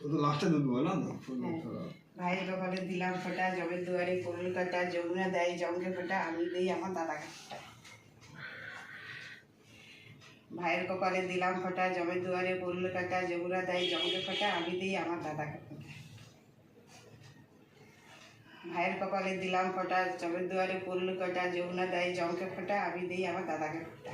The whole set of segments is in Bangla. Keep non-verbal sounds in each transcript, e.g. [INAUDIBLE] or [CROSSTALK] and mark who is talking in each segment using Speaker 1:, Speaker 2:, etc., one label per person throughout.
Speaker 1: লাস্টে দুধ বললাম
Speaker 2: হ্যাঁ। ভাইয়ের কপালে দিলাম ফোঁটা জমের দুয়ারে পুরুল কাটা যমুনা দেয় জমকে ফোঁটা আমি দিই আমার দাদাকে ফোঁটা। ভাইয়ের কপালে দিলাম ফোঁটা জমের দুয়ারে পুরুল কাটা যমুনা দেয় জমকে ফোঁটা আমি দিই আমার ভাইয়ের কপালে দিলাম ফোঁটা জমের দুয়ারে পুরুল কাটা যমুনা দেয় জমকে ফোঁটা আমি দিই আমার দাদাকে ফোঁটা।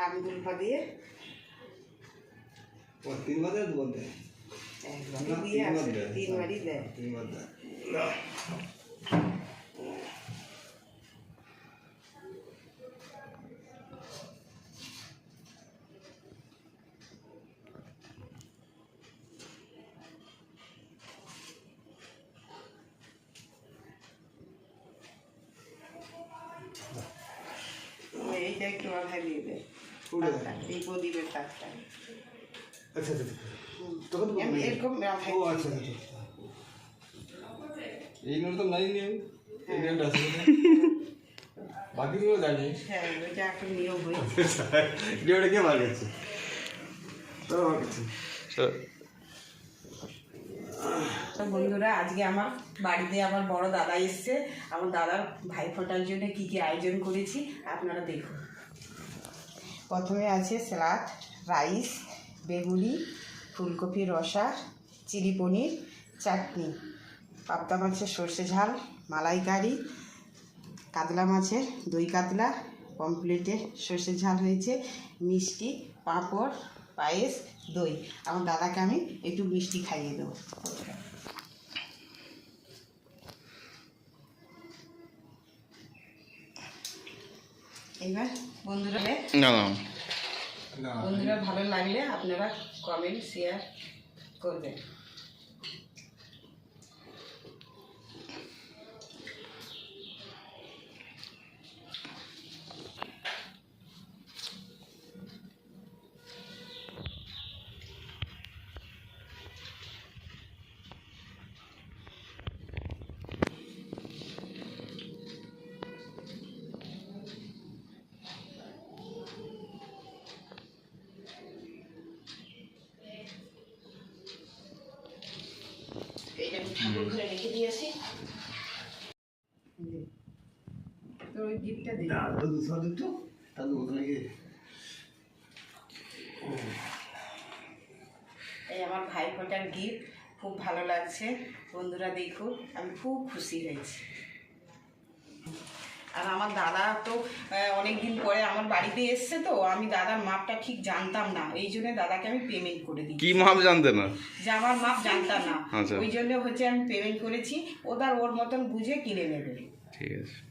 Speaker 2: ধান দুলফা দিয়ে
Speaker 1: তিনবার দেয় দুবার দেয়?
Speaker 2: একবারই
Speaker 1: না,
Speaker 2: দিয়ে তিনবারই দেয়।
Speaker 1: তিনবার দেয়।
Speaker 2: এইটা একটু মাথায়? তারটা, এই প্রদীপের তারটা
Speaker 1: আচ্ছা আচ্ছা আচ্ছা। তখন।
Speaker 2: এরকম মাথায়
Speaker 1: ও আচ্ছা আচ্ছা আচ্ছা। এই নোট তো নাই নিয়ম এই নোট আছে [LAUGHS] বাকিগুলো জানি।
Speaker 2: হ্যাঁ ওইটা এখন নিয়ম হয়ে
Speaker 1: ডিওটা কে তো
Speaker 2: বন্ধুরা, আজকে আমার বাড়িতে আমার বড় দাদা এসছে। আমার দাদার ভাই ফোটার জন্য কি কি আয়োজন করেছি, আপনারা দেখুন। প্রথমে আছে স্যালাড, রাইস, বেগুনি ফুলকপি রসা, চিলি পনির, চাটনি। পাবদা মাছের সর্ষে ঝাল মালাইকারি কাতলা মাছের দই কাতলা পমপ্লেটে সর্ষের ঝাল হয়েছে, মিষ্টি, পাঁপড়, পায়েস, দই। আমার দাদাকে আমি একটু মিষ্টি খাইয়ে দেবো। এইবার বন্ধুরা
Speaker 3: না না।
Speaker 1: না।
Speaker 2: বন্ধুরা ভালো লাগলে আপনারা কমেন্ট শেয়ার করবেন। ঠাকুর ঘরে রেখে দিয়েছি ওই গিফটটা দিই
Speaker 1: না তো তাহলে ওখানে গিয়ে
Speaker 2: এই আমার ভাই ফোটার গিফট খুব ভালো লাগছে। বন্ধুরা দেখুন আমি খুব খুশি হয়েছি। আর আমার দাদা তো অনেক দিন পরে আমার বাড়িতে এসছে তো আমি দাদার মাপটা ঠিক জানতাম না। এই জন্য দাদাকে আমি পেমেন্ট করে দিই
Speaker 3: কি মাপ জানতে না
Speaker 2: যে আমার মাপ জানতাম না।
Speaker 3: আচ্ছা।
Speaker 2: ওই জন্য হচ্ছে আমি পেমেন্ট করেছি। ও তার ওর মতন বুঝে কিনে নেবে।
Speaker 3: ঠিক আছে।